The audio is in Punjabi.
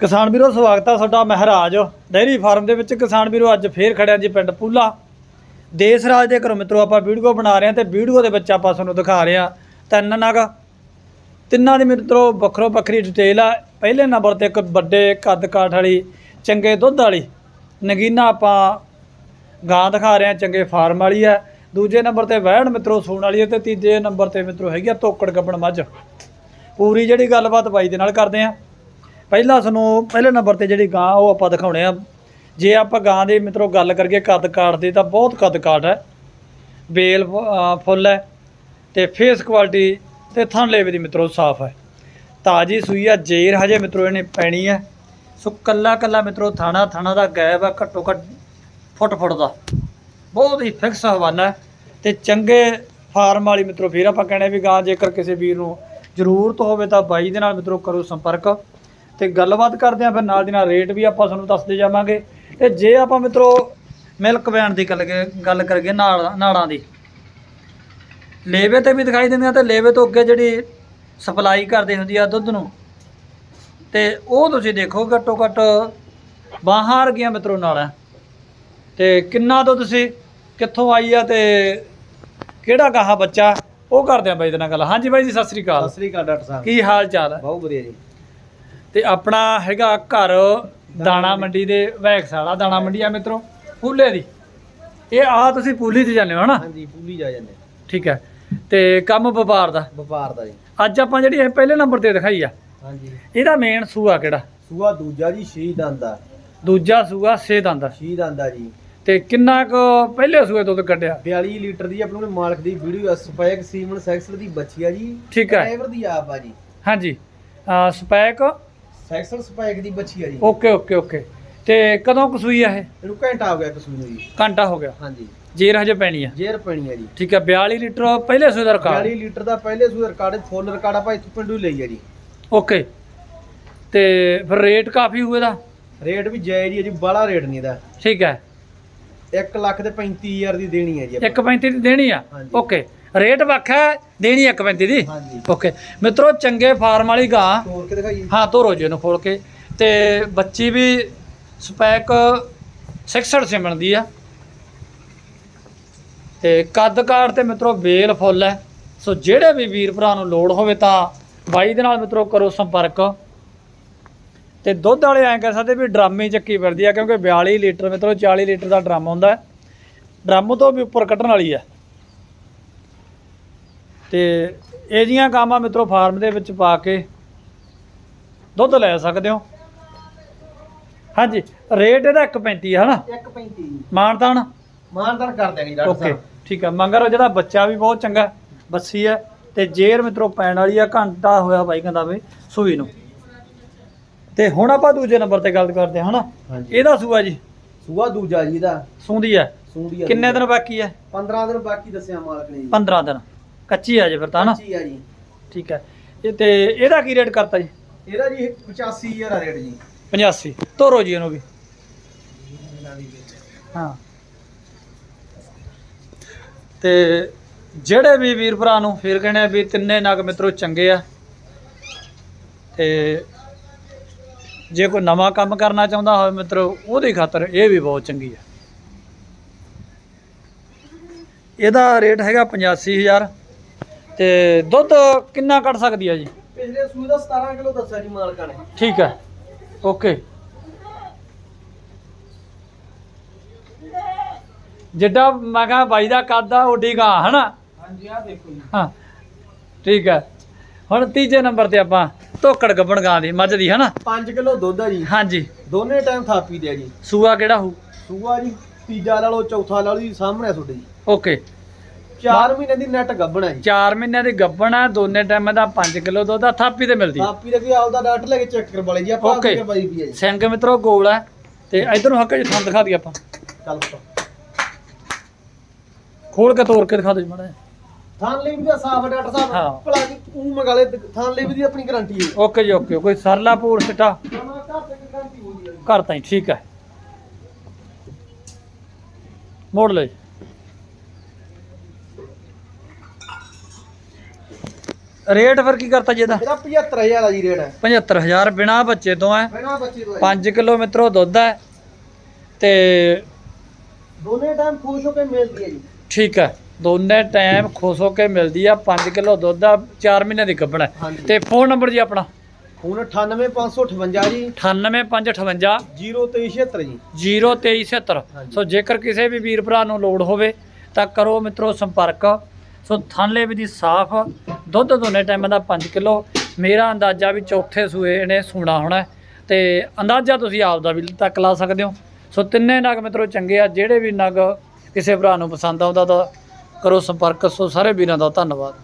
ਕਿਸਾਨ ਵੀਰੋ, ਸਵਾਗਤ ਆ ਤੁਹਾਡਾ ਮਹਾਰਾਜ। ਡੈਰੀ ਫਾਰਮ ਦੇ ਵਿੱਚ ਕਿਸਾਨ ਵੀਰੋ, ਅੱਜ ਫੇਰ ਖੜਿਆ ਜੀ ਪਿੰਡ ਪੂਲਾ। ਦੇਸ ਰਾਜ ਦੇ ਘਰੋਂ ਮਿੱਤਰੋ, ਆਪਾਂ ਵੀਡੀਓ ਬਣਾ ਰਹੇ ਹਾਂ ਤੇ ਵੀਡੀਓ ਦੇ ਵਿੱਚ ਆਪਾਂ ਤੁਹਾਨੂੰ ਦਿਖਾ ਰਹੇ ਹਾਂ ਤਿੰਨ ਨਗ। ਤਿੰਨਾਂ ਦੀ ਮਿੱਤਰੋ, ਵੱਖਰੋ ਵੱਖਰੀ ਡਿਟੇਲ ਆ। ਪਹਿਲੇ ਨੰਬਰ ਤੇ ਇੱਕ ਵੱਡੇ ਕੱਦ ਕਾਠ ਵਾਲੀ, ਚੰਗੇ ਦੁੱਧ ਵਾਲੀ। ਨਗੀਨਾ ਆਪਾਂ ਗਾਂ ਦਿਖਾ ਰਹੇ ਹਾਂ, ਚੰਗੇ ਫਾਰਮ ਵਾਲੀ ਆ। ਦੂਜੇ ਨੰਬਰ ਤੇ ਵਹਿਣ ਮਿੱਤਰੋ, ਸੂਣ ਵਾਲੀ ਹੈ ਤੇ ਤੀਜੇ ਨੰਬਰ ਤੇ ਮਿੱਤਰੋ ਹੈਗੀ ਆ ਤੋਕੜ ਗੱਬਣ ਮੱਝ। ਪੂਰੀ ਜਿਹੜੀ ਗੱਲਬਾਤ ਬਾਈ ਦੇ ਨਾਲ ਕਰਦੇ ਆ ਪਹਿਲਾਂ ਸਾਨੂੰ ਪਹਿਲੇ ਨੰਬਰ ਤੇ ਜਿਹੜੀ ਗਾਂ ਉਹ ਆਪਾਂ ਦਿਖਾਉਣੇ ਆ। ਜੇ ਆਪਾਂ ਗਾਂ ਦੇ ਮਿੱਤਰੋ ਗੱਲ ਕਰੀਏ ਕੱਦ ਕਾਟ ਦੀ, ਤਾਂ ਬਹੁਤ ਕੱਦ ਕਾਟ ਹੈ। ਬੇਲ ਫੁ- ਫੁੱਲ ਹੈ ਤੇ ਫੇਸ ਕੁਆਲਿਟੀ ਤੇ ਥਣ ਲੇਵੇ ਦੀ ਮਿੱਤਰੋ ਸਾਫ਼ ਹੈ। ਤਾਜੀ ਸੂਈ ਆ, ਜੇਰ ਹਜੇ ਮਿੱਤਰੋ ਇਹਨੇ ਪੈਣੀ ਹੈ। ਸੋ ਕੱਲਾ ਕੱਲਾ ਮਿੱਤਰੋ ਥਾਣਾ ਥਾਣਾ ਦਾ ਗੈਪ ਆ, ਘੱਟੋ ਘੱਟ ਫੁੱਟ ਫੁੱਟ ਦਾ। ਬਹੁਤ ਹੀ ਫਿਕਸ ਹਵਾਨਾ ਹੈ ਤੇ ਚੰਗੇ ਫਾਰਮ ਵਾਲੀ ਮਿੱਤਰੋ ਫਿਰ ਆਪਾਂ ਕਹਿੰਦੇ ਵੀ ਗਾਂ ਜੇਕਰ ਕਿਸੇ ਵੀਰ ਨੂੰ ਜ਼ਰੂਰਤ ਹੋਵੇ ਤਾਂ ਬਾਈ ਦੇ ਨਾਲ ਮਿੱਤਰੋ ਕਰੋ ਸੰਪਰਕ। ਤੇ ਗੱਲਬਾਤ ਕਰਦੇ ਆਂ ਫਿਰ ਨਾਲ ਦੀ ਨਾਲ ਰੇਟ ਵੀ ਆਪਾਂ ਤੁਹਾਨੂੰ ਦੱਸਦੇ ਜਾਵਾਂਗੇ। ਤੇ ਜੇ ਆਪਾਂ ਮਿੱਤਰੋ ਮਿਲਕ ਵੈਨ ਦੀ ਗੱਲ ਗੱਲ ਕਰੀਏ ਨਾਲ ਨਾੜਾਂ ਦੀ। ਲੇਵੇ ਤੇ ਵੀ ਦਿਖਾਈ ਦਿੰਦੀਆਂ ਤੇ ਲੇਵੇ ਤੋਂ ਅੱਗੇ ਜਿਹੜੀ ਸਪਲਾਈ ਕਰਦੇ ਹੁੰਦੀ ਆ ਦੁੱਧ ਨੂੰ। ਤੇ ਉਹ ਤੁਸੀਂ ਦੇਖੋ ਘੱਟੋ ਘੱਟ ਬਾਹਾਂ ਵਰਗੀਆਂ ਮਿੱਤਰੋ ਨਾੜਾਂ। ਤੇ ਕਿੰਨਾ ਤੋਂ ਤੁਸੀਂ ਕਿੱਥੋਂ ਆਈ ਆ ਤੇ ਕਿਹੜਾ ਗਾਹਾ ਬੱਚਾ ਉਹ ਕਰਦੇ ਆ ਬਾਈ ਦੇ ਨਾਲ ਗੱਲ। ਹਾਂਜੀ ਬਾਈ ਜੀ ਸਤਿ ਸ੍ਰੀ ਅਕਾਲ। ਸਤਿ ਸ੍ਰੀ ਅਕਾਲ ਡਾਕਟਰ ਸਾਹਿਬ। ਕੀ ਹਾਲ ਚਾਲ ਹੈ ਬਹੁਤ ਵਧੀਆ ਜੀ। ਤੇ ਆਪਣਾ ਹੈਗਾ ਘਰ ਦਾਣਾ ਮੰਡੀ ਦੇ ਵੈਕਸਾਲਾ ਦਾਣਾ ਮੰਡੀ ਆ ਮਿੱਤਰੋ ਫੂਲੇ ਦੀ। ਇਹ ਆ ਤੁਸੀਂ ਪੂਲੀ ਤੇ ਜਾਂਦੇ ਹੋ ਹਨਾ? ਹਾਂਜੀ ਪੂਲੀ ਜਾ ਜਾਂਦੇ ਠੀਕ ਹੈ। ਤੇ ਕੰਮ ਵਪਾਰ ਦਾ? ਵਪਾਰ ਦਾ ਜੀ। ਅੱਜ ਆਪਾਂ ਜਿਹੜੀ ਇਹ ਪਹਿਲੇ ਨੰਬਰ ਤੇ ਦਿਖਾਈ ਆ। ਹਾਂਜੀ। ਇਹਦਾ ਮੇਨ ਸੂਆ ਕਿਹੜਾ? ਸੂਆ ਦੂਜਾ ਜੀ ਸ਼ੀ ਦੰਦਾ ਦੂਜਾ ਸੂਆ ਸੇ ਦੰਦ ਸ਼ੀ ਦੰਦਾ ਜੀ। ਤੇ ਕਿੰਨਾ ਕੁ ਪਹਿਲੇ ਸੂਏ ਤੋਂ ਕੱਢਿਆ? 42 ਲੀਟਰ ਦੀ ਆਪਣੇ ਕੋਲ ਮਾਲਕ ਦੀ ਵੀਡੀਓ ਸਪੈਕ ਸੀਮਨ ਸੈਕਸਲ ਦੀ ਬੱਚੀ ਆ ਜੀ। ਠੀਕ ਹੈ। ਡਰਾਈਵਰ ਦੀ ਆਪ ਆ ਜੀ। ਹਾਂਜੀ। ਅਹ ਸਪੈਕ ਸੈਕਸਲ ਸਪੈਕ ਦੀ ਬੱਚੀ ਆ ਜੀ। Okay okay okay. ਤੇ ਕਦੋਂ ਕੁ ਸੂਈ ਆ ਇਹ? ਇਹਨੂੰ ਘੰਟਾ ਹੋ ਗਿਆ ਕਸੂਈ ਨੂੰ ਜੀ। ਘੰਟਾ ਹੋ ਗਿਆ। ਹਾਂਜੀ। ਜੇਰ ਹਜੇ ਪੈਣੀ ਆ। ਜੇਰ ਪੈਣੀ ਆ ਜੀ। ਠੀਕ ਹੈ 42 ਲੀਟਰ ਪਹਿਲੇ ਸੂਏ ਦਾ 42 ਰਿਕਾਰਡ ਲੀਟਰ ਦਾ ਪਹਿਲੇ ਸੂਆ ਰਿਕਾਰਡ ਫੁੱਲ ਰਿਕਾਰਡ ਆਪਾਂ ਇੱਥੋਂ ਪਿੰਡੂ ਲਈ ਆ ਜੀ। ਓਕੇ। ਤੇ ਫਿਰ ਰੇਟ ਕਾਫੀ ਹੋਏ ਦਾ ਰੇਟ ਵੀ ਜਾਇਜ਼ ਹੀ ਆ ਜੀ ਬੜਾ ਰੇਟ ਨਹੀਂ ਇਹਦਾ। ਠੀਕ ਹੈ 1 ਲੱਖ ਤੇ 35000 ਦੀ ਦੇਣੀ ਹੈ ਜੀ ਆਪਾਂ। 1.35 ਦੀ ਦੇਣੀ ਆ। ਓਕੇ। ਰੇਟ ਵੱਖਾ ਹੈ, ਦੇਣੀ 1.35 ਦੀ? ਹਾਂਜੀ। ਓਕੇ ਮਿੱਤਰੋ ਚੰਗੇ ਫਾਰਮ ਵਾਲੀ ਗਾਂ। ਤੋੜ ਕੇ ਦਿਖਾਈਏ। ਹਾਂ ਧੋਰੋ ਜੀ ਇਹਨੂੰ ਖੋਲ ਕੇ। ਤੇ ਬੱਚੀ ਵੀ ਸਪੈਕ 66 ਸਿਮਣ ਦੀ ਆ। ਤੇ ਕੱਦ ਕਾਠ ਤੇ ਮਿੱਤਰੋ ਬੇਲ ਫੁੱਲ ਹੈ ਸੋ ਜਿਹੜੇ ਵੀ ਵੀਰ ਭਰਾ ਨੂੰ ਲੋੜ ਹੋਵੇ ਤਾਂ ਬਾਈ ਦੇ ਨਾਲ ਮਿੱਤਰੋ ਕਰੋ ਸੰਪਰਕ। ਤੇ ਦੁੱਧ ਵਾਲੇ ਐਂ ਕਹਿ ਸਕਦੇ ਵੀ ਡਰਾਮੇ ਚੱਕੀ ਫਿਰਦੀ ਆ ਕਿਉਂਕਿ 42 ਲੀਟਰ ਮਿੱਤਰੋ 40 ਲੀਟਰ ਦਾ ਡਰਮ ਹੁੰਦਾ ਡਰਮ ਤੋਂ ਵੀ ਉੱਪਰ ਕੱਢਣ ਵਾਲੀ ਆ ਤੇ ਇਹ ਜੀਆਂ ਕਾਮਾਂ ਮਿੱਤਰੋ ਫਾਰਮ ਦੇ ਵਿੱਚ ਪਾ ਕੇ ਦੁੱਧ ਲੈ ਸਕਦੇ ਹੋ। ਹਾਂਜੀ ਰੇਟ ਇਹਦਾ 1.35 ਹੈ ਹਨਾ? 135 ਮਾਨਤਾਨ? ਮਾਨਦਾਰ ਕਰ ਦੇਣੀ ਡਾਕਟਰ ਓਕੇ ਸਾਹਿਬ। ਠੀਕ ਹੈ ਮੰਗਰ ਜਿਹੜਾ ਬੱਚਾ ਵੀ ਬਹੁਤ ਚੰਗਾ ਹੈ, ਬੱਸੀ ਹੈ ਤੇ ਜੇਰ ਮਿੱਤਰੋ ਪੈਣ ਵਾਲੀ ਆ ਘੰਟਾ ਹੋਇਆ ਬਾਈ ਕਹਿੰਦਾ ਵੇ ਸੂਈ ਨੂੰ। ਤੇ ਹੁਣ ਆਪਾਂ ਦੂਜੇ ਨੰਬਰ ਤੇ ਗੱਲ ਕਰਦੇ ਹਾਂ ਹਨਾ? ਇਹਦਾ ਸੂਆ ਜੀ? ਸੂਆ ਦੂਜਾ ਜੀ ਦਾ ਸੂੰਦੀ ਹੈ। ਸੂੰਡੀ ਕਿੰਨੇ ਦਿਨ ਬਾਕੀ ਹੈ? 15 ਦਿਨ ਬਾਕੀ ਦੱਸਿਆ ਮਾਲਕ ਨੇ ਜੀ। 15 ਦਿਨ। ਕੱਚੀ ਆ ਜੇ ਫਿਰ ਤਾਂ ਹਨਾ ਕੱਚੀ ਆ ਜੀ। ਠੀਕ ਹੈ। ਇਹ ਤੇ ਇਹਦਾ ਕੀ ਰੇਟ ਕਰਤਾ ਜੀ? ਇਹਦਾ ਜੀ 85000 ਆ ਰੇਟ ਜੀ। 85 ਤੋਰੋ ਜੀ ਇਹਨੂੰ ਵੀ। ਹਾਂ। ਤੇ ਜਿਹੜੇ ਵੀ ਵੀਰ ਭਰਾ ਨੂੰ ਫਿਰ ਕਹਿੰਦੇ ਆ ਵੀ ਤਿੰਨੇ ਨਗ ਮਿੱਤਰੋ ਚੰਗੇ ਆ। ਤੇ ਜੇ ਕੋਈ ਨਵਾਂ ਕੰਮ ਕਰਨਾ ਚਾਹੁੰਦਾ ਹੋਵੇ ਮਿੱਤਰੋ ਉਹਦੀ ਖਾਤਰ ਇਹ ਵੀ ਬਹੁਤ ਚੰਗੀ ਆ। ਇਹਦਾ ਰੇਟ ਹੈਗਾ 85000 ਤੇ ਦੁੱਧ ਕਿੰਨਾ ਕੱਢ ਸਕਦੀ ਆ ਜੀ? ਪਿਛਲੇ ਸੂਏ ਦਾ 17 ਕਿਲੋ ਦੱਸਿਆ ਜੀ ਮਾਲਕਾਂ ਨੇ। ਠੀਕ ਹੈ। ਓਕੇ। ਜਿੱਡਾ ਮੈਂ ਕਹਾਂ ਬਾਈ ਦਾ ਕੱਦ ਆ ਓਡੀ ਗਾਂ ਹਨਾ? ਹਾਂਜੀ ਆ ਦੇਖੋ ਜੀ। ਹਾਂ। ਠੀਕ ਹੈ। ਹੁਣ ਤੀਜੇ ਨੰਬਰ ਤੇ ਆਪਾਂ ਧੋਕੜ ਗੱਬਣ ਗਾਂ ਦੀ ਮੱਝ ਦੀ ਹਨਾ? 5 ਕਿਲੋ ਦੁੱਧ ਆ ਜੀ। ਹਾਂਜੀ। ਦੋਨੇ ਟਾਈਮ ਥਾਪੀ ਦੇ ਆ ਜੀ। ਸੂਆ ਕਿਹੜਾ ਹੋਊ? ਸੂਆ ਜੀ ਤੀਜਾ ਲਾ ਲਓ ਚੌਥਾ ਲਾ ਲਓ ਜੀ ਸਾਹਮਣੇ ਆ ਤੁਹਾਡੇ ਜੀ। ਓਕੇ। 4 ਮਹੀਨੇ ਦੀ ਨੈਟ ਗੱਭਣਾ ਜੀ। 4 ਮਹੀਨਿਆਂ ਦੀ ਗੱਬਣ ਆ ਦੋਨੇ ਟਾਈਮ ਦਾ 5 ਕਿਲੋ ਦੁੱਧ ਆ ਥਾਪੀ ਤੇ ਮਿਲਦੀ ਥਾਪੀ ਦੇ ਵੀ ਆਪਦਾ ਡਾਕਟਰ ਲੈ ਕੇ ਚੈੱਕ ਕਰਵਾ ਲਈ ਜੀ ਆਪਾਂ ਜੀ। ਸਿੰਘ ਮਿੱਤਰੋ ਗੋਲ ਆ ਤੇ ਇਧਰ ਨੂੰ ਹੱਕ ਜੀ ਥਾਂ ਦਿਖਾ ਦੀ ਆਪਾਂ। ਚੱਲ। ਖੋਲ ਕੇ ਤੋੜ ਕੇ ਦਿਖਾ ਦਿਓ ਮਾੜਾ ਜਿਹਾ। ਥਾਨ ਲਈ ਵੀ ਦਾ ਸਾਫ਼ ਡਾਕਟਰ ਹਾਂ। ਸਾਹਿਬ ਭਲਾ ਜੀ ਉਹ ਮਗਾਲੇ ਥਾਨ ਲਈ ਵੀ ਦੀ ਆਪਣੀ ਗਾਰੰਟੀ ਹੈ ਓਕੇ ਜੀ ਓਕੇ। ਕੋਈ ਸਰਲਾ ਪੂਰ ਸਿੱਟਾ। ਘਰ ਤੇ ਹੈ ਤਾਂ ਹੀ ਠੀਕ ਹੈ ਮੋੜ ਲੈ ਰੇਟ ਫਿਰ ਕੀ ਕਰਤਾ ਜੀ ਇਹਦਾ? ਇਹਦਾ 75000 ਆ ਜੀ ਰੇਟ। ਹੈ 75000 ਬਿਨਾ ਬੱਚੇ ਤੋਂ ਹੈ। ਬਿਨਾਂ ਬੱਚੇ ਤੋਂ 5 ਕਿਲੋ ਮਿੱਤਰੋ ਦੁੱਧ ਹੈ ਤੇ ਦੋਨੇ ਟਾਈਮ ਖੁਸ਼ ਹੋ ਕੇ ਮਿਲਦੀ ਹੈ ਜੀ। ਠੀਕ ਹੈ। ਦੋਨੇ ਟਾਈਮ ਖੁਸ਼ ਹੋ ਕੇ ਮਿਲਦੀ ਆ। 5 ਕਿਲੋ ਦੁੱਧ ਆ 4 ਮਹੀਨੇ ਦੀ ਗੱਭਣ ਹੈ। ਹਾਂਜੀ। ਤੇ ਫੋਨ ਨੰਬਰ ਜੀ ਆਪਣਾ? ਹੁਣ 98558 ਜੀ। 98558 02376 ਜੀ। 02376 ਹਾਂਜੀ। ਸੋ ਜੇਕਰ ਕਿਸੇ ਵੀ ਵੀਰ ਭਰਾ ਨੂੰ ਲੋੜ ਹੋਵੇ ਤਾਂ ਕਰੋ ਮਿੱਤਰੋ ਸੰਪਰਕ। ਸੋ ਥਾਂਲੇ ਵੀ ਦੀ ਸਾਫ਼, ਦੁੱਧ ਦੋਨੇ ਟਾਈਮਾਂ ਦਾ 5 ਕਿਲੋ। ਮੇਰਾ ਅੰਦਾਜ਼ਾ ਵੀ ਚੌਥੇ ਸੂਏ ਨੇ ਸੂਣਾ ਹੋਣਾ ਹੈ। ਤੇ ਅੰਦਾਜ਼ਾ ਤੁਸੀਂ ਆਪ ਦਾ ਵੀ ਤੱਕ ਲਾ ਸਕਦੇ ਹੋ। ਸੋ ਤਿੰਨੇ ਨਗ ਮਿੱਤਰੋ ਚੰਗੇ ਆ, ਜਿਹੜੇ ਵੀ ਨਗ ਕਿਸੇ ਭਰਾ ਨੂੰ ਪਸੰਦ ਆਉਂਦਾ ਤਾਂ ਕਰੋ ਸੰਪਰਕ। ਸੋ ਸਾਰੇ ਵੀਰਾਂ ਦਾ ਧੰਨਵਾਦ।